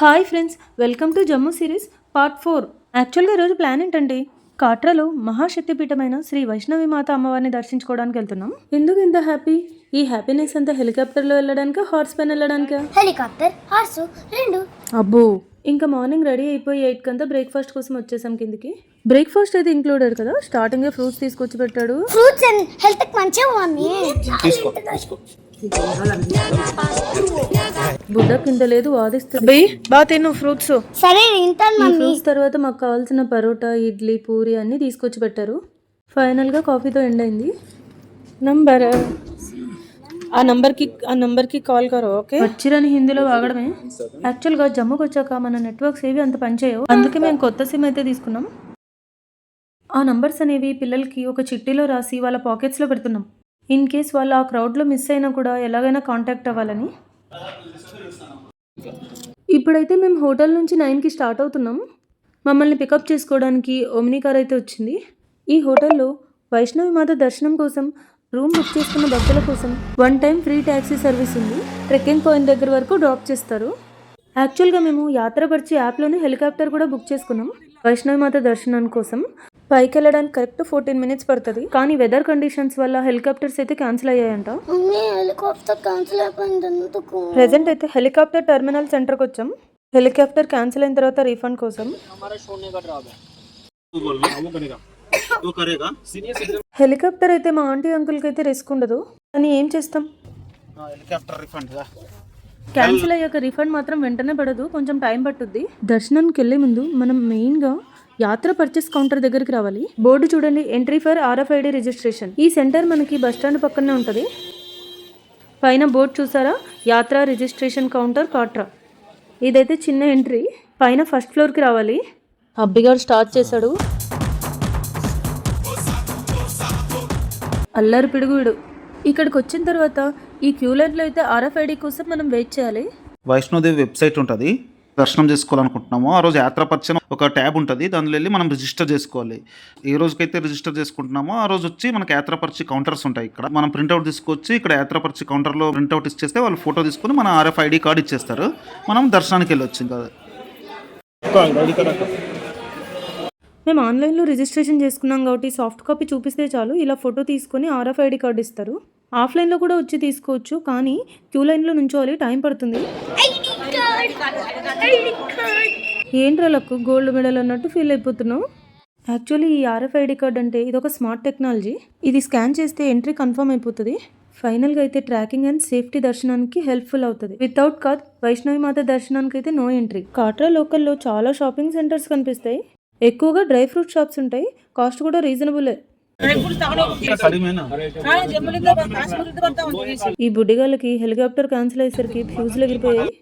Hi friends welcome to Jammu series part four. యాక్చువల్గా ఈరోజు plan ఏంటండి కాట్రాలో మహాశక్తిపీఠమైన శ్రీ వైష్ణవి మాత అమ్మవారిని దర్శించుకోవడానికి వెళ్తున్నాం. ఎందుకు ఇంత హ్యాపీ ఈ హ్యాపీనెస్ అంతా హెలికాప్టర్లో వెళ్ళడానికా హార్స్ పైన వెళ్ళడానికా? హెలికాప్టర్ హార్సు రెండు. అబ్బో! ఇంకా మార్నింగ్ రెడీ అయిపోయి ఎయిట్ కంతా బ్రేక్ఫాస్ట్ కోసం వచ్చేసాం కిందికి. బ్రేక్ఫాస్ట్ అయితే ఇంక్లూడెడ్ కదా? స్టార్టింగ్ ఫ్రూట్స్ తీసుకొచ్చి పెట్టాడు. ఫ్రూట్స్ అండ్ హెల్త్ మంచిగా బుడ్డ కింద లేదు వాదిస్తుంది బా తిను ఫ్రూట్స్. సరే ఫ్రూట్స్ తర్వాత మాకు కావాల్సిన పరోటా ఇడ్లీ పూరి అన్నీ తీసుకొచ్చి పెట్టారు. ఫైనల్గా కాఫీతో ఎండ్ అయింది. నంబర్ ఆ నంబర్కి ఆ నంబర్కి కాల్ కరో ఓకే? వచ్చిరని హిందీలో వాగడమే. యాక్చువల్గా జమ్ముకి వచ్చాక మన నెట్వర్క్స్ ఏవి అంత పనిచేయవు. అందుకే మేము కొత్త సిమ్ అయితే తీసుకున్నాం. ఆ నంబర్స్ అనేవి పిల్లలకి ఒక చిట్టీలో రాసి వాళ్ళ పాకెట్స్లో పెడుతున్నాం. ఇన్ కేస్ వాళ్ళు ఆ క్రౌడ్లో మిస్ అయినా కూడా ఎలాగైనా కాంటాక్ట్ అవ్వాలని. ఇప్పుడైతే మేము హోటల్ నుంచి నైన్కి స్టార్ట్ అవుతున్నాం మమ్మల్ని పికప్ చేసుకోవడానికి ఓమినీ కార్ అయితే వచ్చింది. ఈ హోటల్లో వైష్ణవి మాత దర్శనం కోసం రూమ్ బుక్ చేసుకున్న భక్తుల కోసం one time free taxi service ఉంది. ట్రెక్కింగ్ పాయింట్ దగ్గర వరకు డ్రాప్ చేస్తారు. యాక్చువల్గా మేము యాత్రపరిచి యాప్లోనే హెలికాప్టర్ కూడా బుక్ చేసుకున్నాం. వైష్ణవి మాత దర్శనం కోసం పైకి వెళ్ళడానికి కరెక్ట్ ఫోర్టీన్ మినిట్స్ పడుతుంది. కానీ వెదర్ కండిషన్స్ వల్ల హెలికాప్టర్స్ అయితే క్యాన్సిల్ అయ్యాయంట. హెలికాప్టర్ క్యాన్సిల్ అయిపోయింది ప్రెసెంట్ అయితే హెలికాప్టర్ టెర్మినల్ సెంటర్కి వచ్చాం. హెలికాప్టర్ క్యాన్సిల్ అయిన తర్వాత రీఫండ్ కోసం. హెలికాప్టర్ అయితే మా ఆంటీ అంకుల్కి అయితే రిస్క్ ఉండదు. కానీ ఏం చేస్తాం? హెలికాప్టర్ రిఫండ్ క్యాన్సిల్ అయ్యాక రిఫండ్ మాత్రం వెంటనే పడదు. కొంచెం టైం పట్టుద్ది. దర్శనానికి వెళ్ళే ముందు మనం మెయిన్గా యాత్ర పర్చేస్ కౌంటర్ దగ్గరికి రావాలి. బోర్డు చూడండి. ఎంట్రీ ఫర్ ఆర్ఎఫ్ఐడి రిజిస్ట్రేషన్ ఈ సెంటర్ మనకి బస్ స్టాండ్ పక్కనే ఉంటుంది. పైన బోర్డు చూసారా? యాత్ర రిజిస్ట్రేషన్ కౌంటర్ కాట్రా. ఇదైతే చిన్న ఎంట్రీ పైన ఫస్ట్ ఫ్లోర్కి రావాలి. అబ్బిగాడు స్టార్ట్ చేశాడు. అల్లరి పిడుగుడు ఇక్కడికి వచ్చిన తర్వాత ఈ క్యూలైన్లో అయితే ఆర్ఎఫ్ఐడి కోసం మనం వెయిట్ చేయాలి. వైష్ణోదేవి వెబ్సైట్ ఉంటుంది. దర్శనం చేసుకోవాలనుకుంటున్నాము ఆ రోజు యాత్రపరిచయం ఒక ట్యాబ్ ఉంటుంది దానిలో వెళ్ళి మనం రిజిస్టర్ చేసుకోవాలి. ఏ రోజుకైతే రిజిస్టర్ చేసుకుంటున్నామో ఆ రోజు వచ్చి మనకి యాత్రపరిచి కౌంటర్స్ ఉంటాయి ఇక్కడ. మనం ప్రింట్అవుట్ తీసుకొచ్చి ఇక్కడ యాత్రపరిచి కౌంటర్లో ప్రింట్అవుట్ ఇచ్చేస్తే వాళ్ళు ఫోటో తీసుకొని మన ఆర్ఎఫ్ ఐడి కార్డు ఇచ్చేస్తారు. మనం దర్శనానికి వెళ్ళొచ్చు ఇంకా. మేము ఆన్లైన్లో రిజిస్ట్రేషన్ చేసుకున్నాం కాబట్టి సాఫ్ట్ కాపీ చూపిస్తే చాలు. ఇలా ఫోటో తీసుకొని ఆర్ఎఫ్ఐడి కార్డు ఇస్తారు. ఆఫ్లైన్లో కూడా వచ్చి తీసుకోవచ్చు కానీ క్యూ లైన్లో నుంచోవాలి టైం పడుతుంది. ఏంట్రా గోల్డ్ మెడల్ అన్నట్టు ఫీల్ అయిపోతున్నావు? యాక్చువల్లీ ఈ ఆర్ఎఫ్ఐడి కార్డ్ అంటే ఇది ఒక స్మార్ట్ టెక్నాలజీ. ఇది స్కాన్ చేస్తే ఎంట్రీ కన్ఫర్మ్ అయిపోతుంది. ఫైనల్గా అయితే ట్రాకింగ్ అండ్ సేఫ్టీ దర్శనానికి హెల్ప్ఫుల్ అవుతుంది. వితౌట్ కార్డ్ వైష్ణవి మాత దర్శనానికి అయితే నో ఎంట్రీ. కాట్రా లోకల్లో చాలా షాపింగ్ సెంటర్స్ కనిపిస్తాయి. ఎక్కువగా డ్రై ఫ్రూట్ షాప్స్ ఉంటాయి. కాస్ట్ కూడా రీజనబులే. ఈ బుడ్డిగాళ్ళకి హెలికాప్టర్ క్యాన్సిల్ అయ్యేసరికి ఫ్యూజులు ఎగిరిపోయాయి.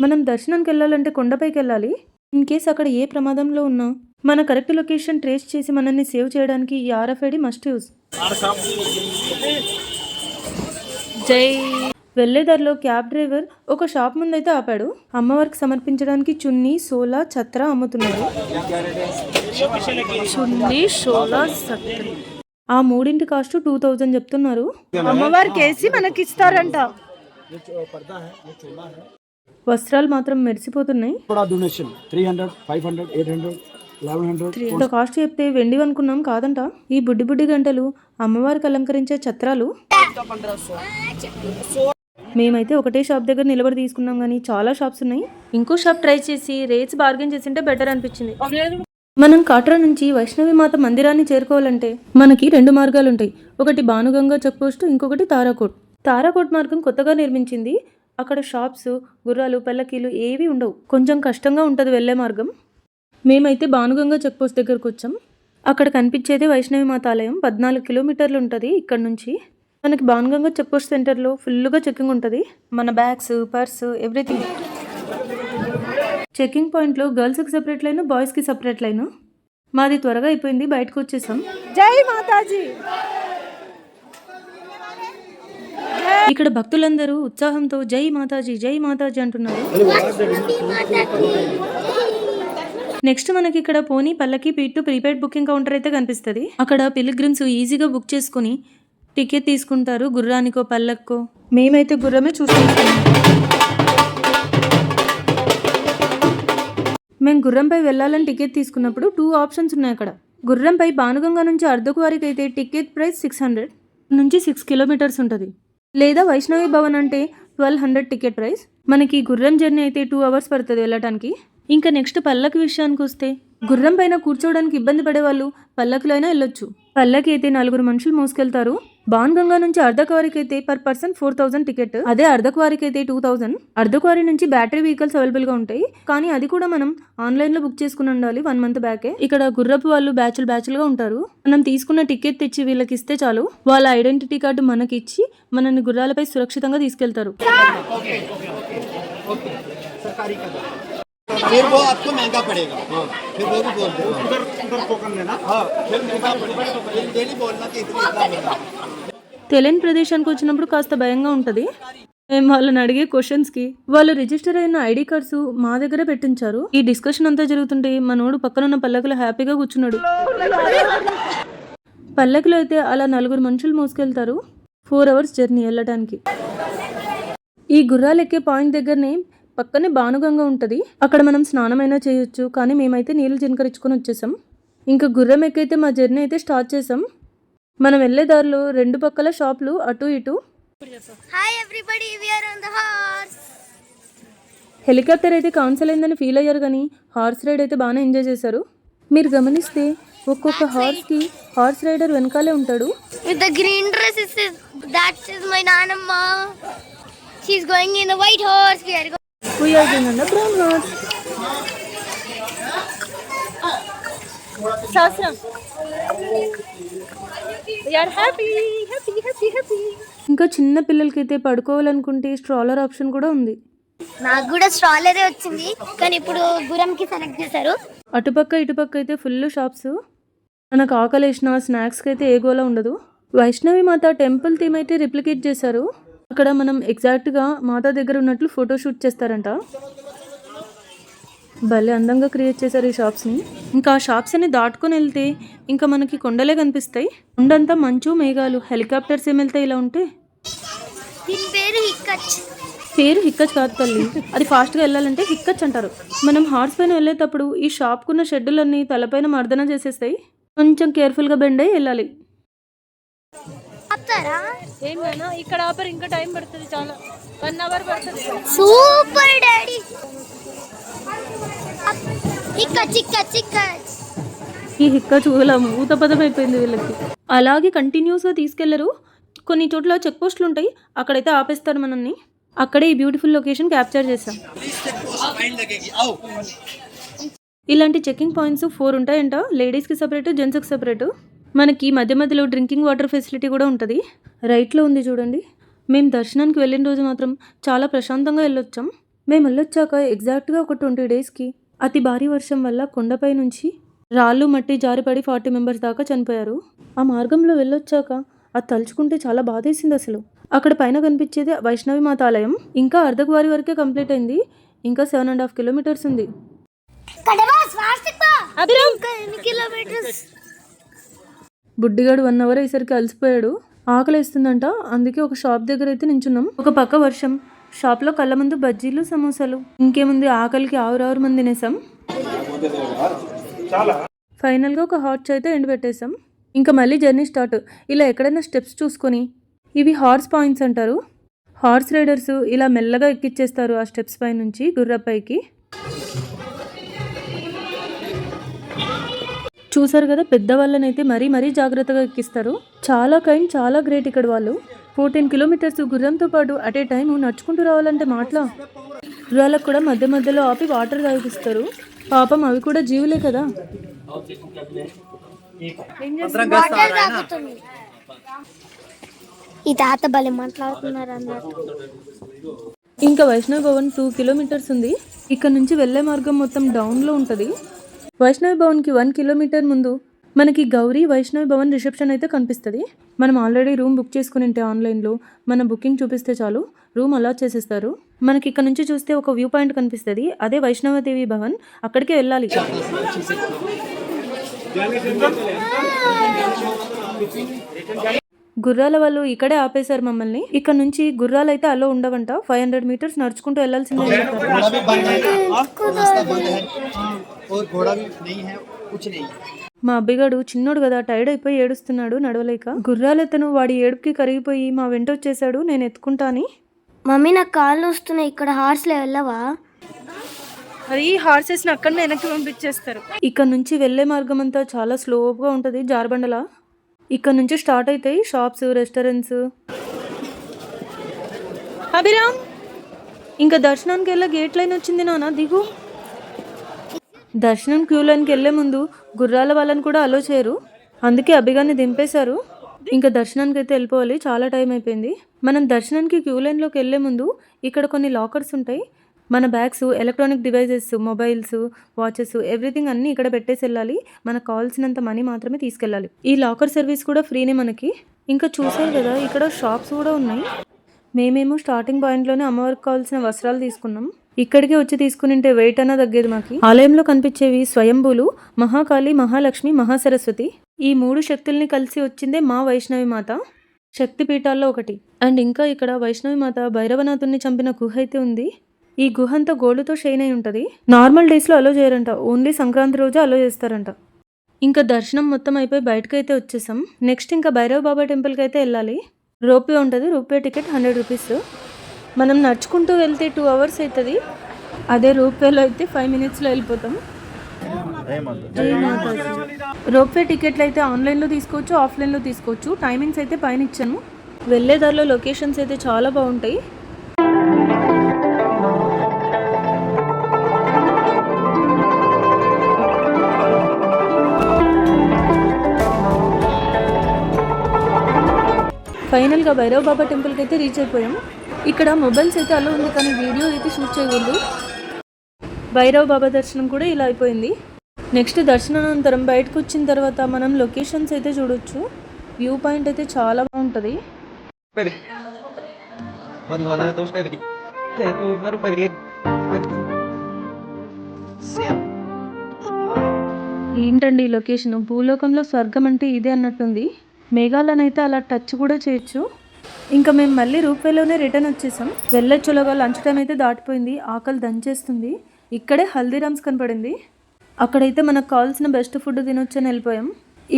మనం దర్శనానికి వెళ్ళాలంటే కొండపైకి వెళ్ళాలి ఇన్ కేస్ అక్కడ ఏ ప్రమాదంలో ఉన్నా మన కరెక్ట్ లొకేషన్ ట్రేస్ చేసి మనల్ని సేవ్ చేయడానికి ఈ ఆర్ఎఫ్ఐడి మస్ట్ యూస్ జై వెళ్ళేదారిలో క్యాబ్ డ్రైవర్ ఒక షాప్ ముందైతే ఆపాడు. అమ్మవారికి సమర్పించడానికి చున్నీ సోలా చత్ర అమ్ముతున్నారు. చున్నీ సోలా ఛత్ర. ఆ మూడింటి కాస్ట్ టూ థౌజండ్ చెప్తున్నారు. అమ్మవారికి వేసి మనకి ఇస్తారంట వస్త్రాలు మాత్రం మెరిసిపోతున్నాయి. ఇంత కాస్ట్ చెప్తే వెండి అనుకున్నాం కాదంట. ఈ బుడ్డి బుడ్డి గంటలు అమ్మవారికి అలంకరించే చత్రాలు మేమైతే ఒకటే షాప్ దగ్గర నిలబడి తీసుకున్నాం కానీ చాలా షాప్స్ ఉన్నాయి. ఇంకో షాప్ ట్రై చేసి రేట్స్ బార్గెన్ చేసింటే బెటర్ అనిపించింది. మనం కాట్రా నుంచి వైష్ణవి మాత మందిరాన్ని చేరుకోవాలంటే మనకి రెండు మార్గాలు ఉంటాయి. ఒకటి భానుగంగా చెక్ పోస్ట్ ఇంకొకటి తారాకోట్. తారాకోట్ మార్గం కొత్తగా నిర్మించింది. అక్కడ షాప్స్ గుర్రాలు పల్లకీలు ఏవి ఉండవు. కొంచెం కష్టంగా ఉంటుంది వెళ్ళే మార్గం. మేమైతే భానుగంగా చెక్ పోస్ట్ దగ్గరకు వచ్చాం. అక్కడ కనిపించేది వైష్ణవి మాత ఆలయం. పద్నాలుగు కిలోమీటర్లు ఉంటుంది ఇక్కడ నుంచి. మనకి భానుగంగా చెక్ పోస్ట్ సెంటర్లో ఫుల్గా చెకింగ్ ఉంటుంది. మన బ్యాగ్స్ పర్స్ ఎవ్రీథింగ్. చెకింగ్ పాయింట్లో గర్ల్స్కి సపరేట్ లైన్ బాయ్స్కి సపరేట్ లైన్. మాది త్వరగా అయిపోయింది బయటకు వచ్చేసాం. జై మాతాజీ! ఇక్కడ భక్తులందరూ ఉత్సాహంతో జై మాతాజీ జై మాతాజీ అంటున్నారు. నెక్స్ట్ మనకి ఇక్కడ పోనీ పల్లకి పీటు ప్రీపెయిడ్ బుకింగ్ కౌంటర్ అయితే కనిపిస్తుంది. అక్కడ పిలిగ్రిమ్స్ ఈజీగా బుక్ చేసుకుని టికెట్ తీసుకుంటారు గుర్రానికో పల్లక్కో? మేమైతే గుర్రమే చూసుకుంటాం. మేము గుర్రంపై వెళ్ళాలని టికెట్ తీసుకున్నప్పుడు టూ ఆప్షన్స్ ఉన్నాయి అక్కడ. గుర్రంపై బానుగంగా నుంచి అర్ధకువారికి అయితే టికెట్ ప్రైస్ సిక్స్ హండ్రెడ్ నుంచి సిక్స్ కిలోమీటర్స్ ఉంటుంది. లేదా వైష్ణవి భవన్ అంటే ట్వెల్వ్ హండ్రెడ్ టికెట్ ప్రైస్. మనకి గుర్రం జర్నీ అయితే టూ అవర్స్ పడుతుంది వెళ్ళటానికి. ఇంకా నెక్స్ట్ పల్లకి విషయానికి వస్తే గుర్రం పైన కూర్చోవడానికి ఇబ్బంది పడే వాళ్ళు అయినా వెళ్ళొచ్చు. పల్లకి అయితే నలుగురు మనుషులు మోసుకెళ్తారు. బాన్గంగా నుంచి అర్ధకువారికి అయితే per person four thousand ticket. అదే అర్ధకువారికి అయితే టూ థౌసండ్. అర్ధకువారి నుంచి బ్యాటరీ వెహికల్స్ అవైలబుల్గా ఉంటాయి. కానీ అది కూడా మనం ఆన్లైన్లో బుక్ చేసుకుని ఉండాలి వన్ మంత్ బ్యాకే. ఇక్కడ గుర్రపు వాళ్ళు బ్యాచులు గా ఉంటారు. మనం తీసుకున్న టికెట్ తెచ్చి వీళ్ళకి ఇస్తే చాలు. వాళ్ళ ఐడెంటిటీ కార్డు మనకి ఇచ్చి మనల్ని గుర్రాలపై సురక్షితంగా తీసుకెళ్తారు. फिर वो आपको महंगा पड़ेगा फिर वो भी बोल देगा उधर उधर टोकन लेना हाँ फिर महंगा पड़ेगा फिर डेली बोलना कि इतना इतना मिलना తెలియని ప్రదేశానికి వచ్చినప్పుడు కాస్త భయంగా ఉంటుంది మేము వాళ్ళని అడిగే క్వశ్చన్స్ కి వాళ్ళు రిజిస్టర్ అయిన ఐడి కార్డ్స్ మా దగ్గర పెట్టించారు ఈ డిస్కషన్ అంతా జరుగుతుంటే మనోడు పక్కనున్న పల్లకిలో హ్యాపీగా కూర్చున్నాడు పల్లకిలో అయితే అలా నలుగురు మనుషులు మోసుకెళ్తారు ఫోర్ అవర్స్ జర్నీ వెళ్ళటానికి ఈ గుర్రాలు ఎక్కే పాయింట్ దగ్గరనే పక్కనే బానుగంగా ఉంటుంది. అక్కడ మనం స్నానమైనా చేయొచ్చు కానీ మేమైతే నీళ్ళు చినకరించుకొని వచ్చేసాం. ఇంకా గుర్రం ఎక్కైతే మా జర్నీ అయితే స్టార్ట్ చేసాం. మనం వెళ్ళే దారిలో రెండు పక్కల షాపులు అటు ఇటు. హార్స్ హెలికాప్టర్ అయితే కాన్సల్ అయిందని ఫీల్ అయ్యారు కానీ హార్స్ రైడ్ అయితే బాగానే ఎంజాయ్ చేశారు. మీరు గమనిస్తే ఒక్కొక్క హార్స్కి హార్స్ రైడర్ వెనకాలే ఉంటాడు. With green dress is that is my నానమ్మ. She is going in a white horse we are we're అన్న బ్రౌన్ హార్స్ ఇంకా చిన్న పిల్లలకైతే పడుకోవాలనుకుంటే స్ట్రాలర్ ఆప్షన్ కూడా ఉంది. నాకు కూడా స్ట్రాలరే వచ్చింది కానీ ఇప్పుడు గురంకి సెలెక్ట్ చేశారు. అటుపక్క ఇటుపక్క అయితే ఫుల్ షాప్స్. మనకు ఆకలి వేసిన స్నాక్స్కి అయితే ఏ గోలా ఉండదు. వైష్ణవి మాత టెంపుల్ థీమ్ అయితే రిప్లికేట్ చేశారు. అక్కడ మనం ఎగ్జాక్ట్గా మాత దగ్గర ఉన్నట్లు ఫోటో షూట్ చేస్తారంట. భలే అందంగా క్రియేట్ చేశారు ఈ షాప్స్ని. ఇంకా ఆ షాప్స్ అన్ని దాటుకొని వెళ్తే ఇంకా మనకి కొండలే కనిపిస్తాయి. కొండంతా మంచు మేఘాలు హెలికాప్టర్స్ ఏమి వెళ్తాయి ఇలా ఉంటే? పేరు హిక్కచ్. కాదు తల్లి. అది ఫాస్ట్గా వెళ్ళాలంటే హిక్కచ్ అంటారు. మనం హార్స్ పైన వెళ్ళేటప్పుడు ఈ షాప్కున్న షెడ్యూలన్నీ తలపైన మర్దన చేసేస్తాయి. కొంచెం కేర్ఫుల్గా బెండ్ అయ్యి వెళ్ళాలి. చెప్తారా ఏమైనా ఇక్కడ ఆపర్ ఇంకా టైం పడుతుంది చాలా. వన్ అవర్ పడుతుంది. Super daddy. చిక్క చిక్క. ఈ హిక్క చూడలేం ఊతపదం అయిపోయింది వీళ్ళకి. అలాగే కంటిన్యూస్గా తీసుకెళ్ళరు. కొన్ని చోట్ల చెక్ పోస్టులు ఉంటాయి అక్కడైతే ఆపేస్తారు మనల్ని. అక్కడే ఈ బ్యూటిఫుల్ లొకేషన్ క్యాప్చర్ చేస్తాం ఇలాంటి చెకింగ్ పాయింట్స్ ఫోర్ ఉంటాయంట లేడీస్కి సపరేటు జెంట్స్కి సపరేట్ మనకి మధ్య మధ్యలో డ్రింకింగ్ వాటర్ ఫెసిలిటీ కూడా ఉంటుంది. రైట్లో ఉంది చూడండి. మేము దర్శనానికి వెళ్ళిన రోజు మాత్రం చాలా ప్రశాంతంగా వెళ్ళొచ్చాం. మేము వెళ్ళొచ్చాక ఎగ్జాక్ట్గా ఒక ట్వంటీ డేస్కి అతి భారీ వర్షం వల్ల కొండపై నుంచి రాళ్ళు మట్టి జారిపడి ఫార్టీ మెంబర్స్ దాకా చనిపోయారు. ఆ మార్గంలో వెళ్ళొచ్చాక అది తలుచుకుంటే చాలా బాధేసింది అసలు. అక్కడ పైన కనిపించేది వైష్ణవి మాత ఆలయం ఇంకా అర్ధకువారి వరకే కంప్లీట్ అయింది. ఇంకా సెవెన్ అండ్ హాఫ్ కిలోమీటర్స్ ఉంది కడవా స్వాస్తిక్ ఇంకా ఎన్ని కిలోమీటర్స్ బుడ్డిగాడు వన్ అవర్ అయ్యేసరికి అలసిపోయాడు. ఆకలిస్తుందంట. అందుకే ఒక షాప్ దగ్గర అయితే నించున్నాం. ఒక పక్క వర్షం. షాప్లో కళ్ళ ముందు బజ్జీలు సమోసాలు. ఇంకేముంది? ఆకలికి ఆవురావురు మంది తినేసాం ఫైనల్గా ఒక హాట్ చాయ్ అయితే ఎండిపెట్టేసాం ఇంకా మళ్ళీ జర్నీ స్టార్ట్. ఇలా ఎక్కడైనా స్టెప్స్ చూసుకొని. ఇవి హార్స్ పాయింట్స్ అంటారు. హార్స్ రైడర్స్ ఇలా మెల్లగా ఎక్కిచ్చేస్తారు ఆ స్టెప్స్ పై నుంచి గుర్రపైకి చూసారు కదా పెద్దవాళ్ళనైతే మరీ మరీ జాగ్రత్తగా ఎక్కిస్తారు. చాలా కైండ్ చాలా గ్రేట్ ఇక్కడ వాళ్ళు. ఫోర్టీన్ కిలోమీటర్స్ గుర్రంతో పాటు అట్ ఏ టైం నడుచుకుంటూ రావాలంటే మాటలా. గుర్రాలకు కూడా మధ్య మధ్యలో ఆపి వాటర్ తాగిపిస్తారు. పాపం అవి కూడా జీవులే కదా. ఈ తాత భలే మాట్లాడుతున్నారు అన్నట్టు. ఇంకా వైష్ణవ్ భవన్ టూ కిలోమీటర్స్ ఉంది. ఇక్కడ నుంచి వెళ్ళే మార్గం మొత్తం డౌన్లో ఉంటుంది. వైష్ణవి భవన్కి వన్ కిలోమీటర్ ముందు మనకి గౌరీ వైష్ణవి భవన్ రిసెప్షన్ అయితే కనిపిస్తుంది. మనం ఆల్రెడీ రూమ్ బుక్ చేసుకుని ఉంటే ఆన్లైన్లో మన బుకింగ్ చూపిస్తే చాలు రూమ్ అలాట్ చేసేస్తారు. మనకి ఇక్కడ నుంచి చూస్తే ఒక వ్యూ పాయింట్ కనిపిస్తుంది అదే వైష్ణవదేవి భవన్ అక్కడికే వెళ్ళాలి గుర్రాల వాళ్ళు ఇక్కడే ఆపేశారు మమ్మల్ని. ఇక్కడ నుంచి గుర్రాలు అయితే అలో ఉండవంట. ఫైవ్ హండ్రెడ్ మీటర్స్ నడుచుకుంటూ వెళ్ళాల్సిందే. మా అబ్బిగాడు చిన్నోడు కదా టైర్డ్ అయిపోయి ఏడుస్తున్నాడు నడవలేక. గుర్రాలతను వాడి ఏడుపుకి కరిగిపోయి మా వెంట వచ్చేసాడు నేను ఎత్తుకుంటాని. మమ్మీ నాకు కాళ్ళు వస్తున్నాయి ఇక్కడ హార్స్లో వెళ్ళవా? అది హార్సెస్ అక్కడనే వెనక్కి పంపించేస్తారు. ఇక్కడ నుంచి వెళ్ళే మార్గం అంతా చాలా స్లోగా ఉంటది జారబండలా. ఇక్కడ నుంచి స్టార్ట్ అవుతాయి షాప్స్ రెస్టారెంట్స్. అభిరామ్ ఇంకా దర్శనానికి వెళ్ళే గేట్ లైన్ వచ్చింది నాన్న దిగు. దర్శనం క్యూ లైన్కి వెళ్ళే ముందు గుర్రాల వాళ్ళని కూడా అలో చేయరు. అందుకే అభిగాన్ని దింపేశారు. ఇంకా దర్శనానికి అయితే వెళ్ళిపోవాలి చాలా టైం అయిపోయింది. మనం దర్శనానికి క్యూ లైన్లోకి వెళ్ళే ముందు ఇక్కడ కొన్ని లాకర్స్ ఉంటాయి. మన bags electronic devices mobiles watches everything అన్నీ ఇక్కడ పెట్టేసి వెళ్ళాలి. మనకు కావాల్సినంత మనీ మాత్రమే తీసుకెళ్ళాలి. ఈ లాకర్ సర్వీస్ కూడా ఫ్రీనే మనకి. ఇంకా చూసారు కదా ఇక్కడ షాప్స్ కూడా ఉన్నాయి. మేమేమో స్టార్టింగ్ పాయింట్లోనే అమ్మవారికి కావాల్సిన వస్త్రాలు తీసుకున్నాం. ఇక్కడికి వచ్చి తీసుకునింటే వెయిట్ అన్న తగ్గేది మాకి. ఆలయంలో కనిపించేవి స్వయంభూలు మహాకాళి మహాలక్ష్మి మహాసరస్వతి. ఈ మూడు శక్తుల్ని కలిసి వచ్చిందే మా వైష్ణవి మాత. శక్తి పీఠాల్లో ఒకటి. అండ్ ఇంకా ఇక్కడ వైష్ణవి మాత భైరవనాథుని చంపిన గుహ అయితే ఉంది. ఈ గుహంతా గోల్డ్తో షైన్ అయి ఉంటుంది. నార్మల్ డేస్లో అలో చేయరంట. ఓన్లీ సంక్రాంతి రోజు అలో చేస్తారంట. ఇంకా దర్శనం మొత్తం అయిపోయి బయటకు అయితే వచ్చేసాం. నెక్స్ట్ ఇంకా భైరవ బాబా టెంపుల్కి అయితే వెళ్ళాలి. రోపే ఉంటుంది. Ropeway ticket hundred rupees. మనం నడుచుకుంటూ వెళ్తే టూ అవర్స్ అవుతుంది అదే రోప్వేలో అయితే ఫైవ్ మినిట్స్లో వెళ్ళిపోతాం. రోప్వే టికెట్లు అయితే ఆన్లైన్లో తీసుకోవచ్చు ఆఫ్లైన్లో తీసుకోవచ్చు. టైమింగ్స్ అయితే పైన ఇచ్చాను. వెళ్ళే దారిలో లొకేషన్స్ అయితే చాలా బాగుంటాయి. ఫైనల్గా భైరవ్ బాబా టెంపుల్కి అయితే రీచ్ అయిపోయాము. ఇక్కడ మొబైల్స్ అయితే అలా ఉంది కానీ వీడియో అయితే షూట్ చేయకూడదు. భైరవ్ బాబా దర్శనం కూడా ఇలా అయిపోయింది. నెక్స్ట్ దర్శనానంతరం బయటకు వచ్చిన తర్వాత మనం లొకేషన్స్ అయితే చూడొచ్చు. వ్యూ పాయింట్ అయితే చాలా బాగుంటుంది. ఏంటండి ఈ లొకేషన్ భూలోకంలో స్వర్గం అంటే ఇదే అన్నట్టుంది. మేఘాలనైతే అలా టచ్ కూడా చేయొచ్చు. ఇంకా మేము మళ్ళీ రూపేలోనే రిటర్న్ వచ్చేసాం. వెళ్ళొచ్చులోగా లంచ్ టైం అయితే దాటిపోయింది. ఆకలి దంచేస్తుంది. ఇక్కడే హల్దీరామ్స్ కనపడింది. అక్కడైతే మనకు కావాల్సిన బెస్ట్ ఫుడ్ తినొచ్చని వెళ్ళిపోయాం.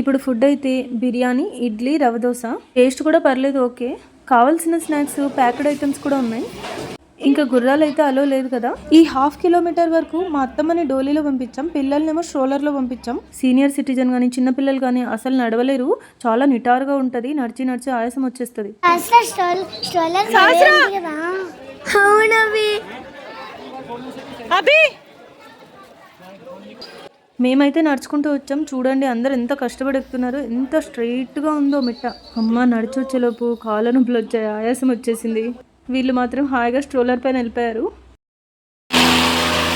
ఇప్పుడు ఫుడ్ అయితే బిర్యానీ ఇడ్లీ రవ దోశ. టేస్ట్ కూడా పర్లేదు ఓకే. కావాల్సిన స్నాక్స్ ప్యాక్డ్ ఐటమ్స్ కూడా ఉన్నాయి. ఇంకా గుర్రాలు అయితే అలో లేదు కదా? ఈ హాఫ్ కిలోమీటర్ వరకు మా అత్తమ్మని డోలీలో పంపించాం పిల్లల్నేమో స్ట్రోలర్లో పంపించాం. సీనియర్ సిటిజన్ కానీ చిన్న పిల్లలు కానీ అసలు నడవలేరు. చాలా నిటారుగా ఉంటుంది నడిచి నడిచి ఆయాసం వచ్చేస్తుంది. మేమైతే నడుచుకుంటూ వచ్చాం. చూడండి అందరు ఎంత కష్టపడి ఎక్కుతున్నారు ఎంత స్ట్రైట్గా ఉందో మిట్ట. అమ్మ నడిచి వచ్చేలోపు కాళ్ళ నొప్పులు వచ్చాయి ఆయాసం వచ్చేసింది. వీళ్ళు మాత్రం హాయిగా స్ట్రోలర్ పైన వెళ్ళిపోయారు.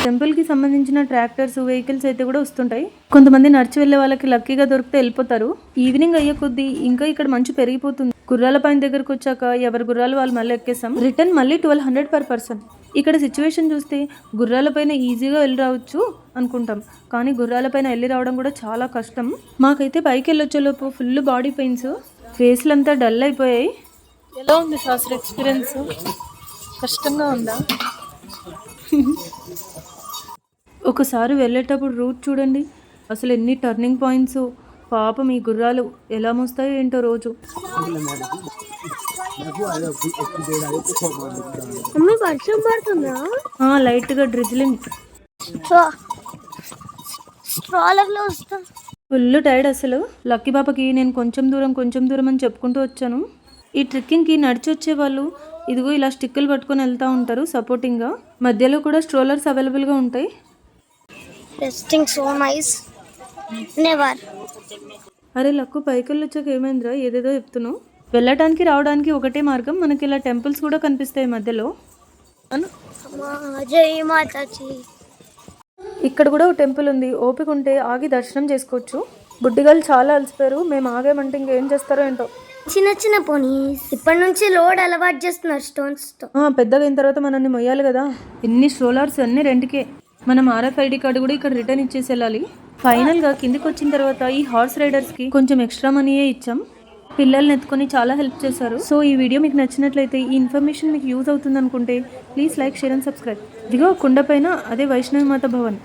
టెంపుల్కి సంబంధించిన ట్రాక్టర్స్ వెహికల్స్ అయితే కూడా వస్తుంటాయి. కొంతమంది నడిచి వెళ్ళే వాళ్ళకి లక్కీగా దొరికితే వెళ్ళిపోతారు. ఈవినింగ్ అయ్యే కొద్దీ ఇంకా ఇక్కడ మంచు పెరిగిపోతుంది. గుర్రాల పైన దగ్గరకు వచ్చాక ఎవరి గుర్రాలు వాళ్ళు మళ్ళీ ఎక్కేసాం రిటర్న్ మళ్ళీ ట్వెల్వ్ హండ్రెడ్ పర్ పర్సన్ ఇక్కడ సిచ్యువేషన్ చూస్తే గుర్రాల పైన ఈజీగా వెళ్ళి రావచ్చు అనుకుంటాం. కానీ గుర్రాల పైన వెళ్ళి రావడం కూడా చాలా కష్టం. మాకైతే పైకి వెళ్ళొచ్చేలోపు ఫుల్ బాడీ పెయిన్స్ ఫేస్లంతా డల్ అయిపోయాయి. ఎలా ఉంది శాస్త్ర ఎక్స్పీరియన్స్? కష్టంగా ఉందా? ఒకసారి వెళ్ళేటప్పుడు రూట్ చూడండి. అసలు ఎన్ని టర్నింగ్ పాయింట్స్? పాపం ఈ గుర్రాలు ఎలా మోస్తాయో ఏంటో రోజు. వర్షం పడుతుందా? లైట్గా డ్రిజిలింగ్ వస్తా ఫుల్ టైర్డ్ అసలు. లక్కీ పాపకి నేను కొంచెం దూరం కొంచెం దూరం అని చెప్పుకుంటూ వచ్చాను. ఈ ట్రెక్కింగ్కి నడిచి వచ్చే వాళ్ళు ఇదిగో ఇలా స్టిక్కులు పట్టుకొని వెళ్తూ ఉంటారు సపోర్టింగ్గా. మధ్యలో కూడా స్ట్రోలర్స్ అవైలబుల్గా ఉంటాయి. టెస్టింగ్ సో నైస్ నెవర్ అరే లక్కు పైకి వచ్చాక ఏమైందిరా? ఏదేదో చెప్తున్నావు వెళ్ళటానికి రావడానికి ఒకటే మార్గం. మనకి ఇలా టెంపుల్స్ కూడా కనిపిస్తాయి మధ్యలో. ఇక్కడ కూడా ఒక టెంపుల్ ఉంది. ఓపిక ఉంటే ఆగి దర్శనం చేసుకోవచ్చు. బుడ్డిగాలు చాలా అలసిపోయారు. మేము ఆగామంటే ఇంకేం చేస్తారో ఏంటో. చిన్న చిన్న పోనీస్. ఇప్పటి నుంచి లోడ్ అలవాటు చేస్తున్నారు స్టోన్స్తో. ఆ, పెద్దగా అయిన తర్వాత మనల్ని మొయ్యాలి కదా. ఎన్ని స్ట్రోలర్స్ అన్ని రెంట్కే. మనం ఆర్ఎఫ్ఐడి కార్డు కూడా ఇక్కడ రిటర్న్ ఇచ్చేసి వెళ్ళాలి ఫైనల్గా కిందికి వచ్చిన తర్వాత ఈ హార్స్ రైడర్స్కి కొంచెం ఎక్స్ట్రా మనీయే ఇచ్చాం. పిల్లల్ని ఎత్తుకొని చాలా హెల్ప్ చేశారు. సో ఈ వీడియో మీకు నచ్చినట్లయితే ఈ ఇన్ఫర్మేషన్ మీకు యూజ్ అవుతుంది అనుకుంటే please like share and subscribe. ఇదిగో కుండ పైన అదే వైష్ణవి మాత భవన్.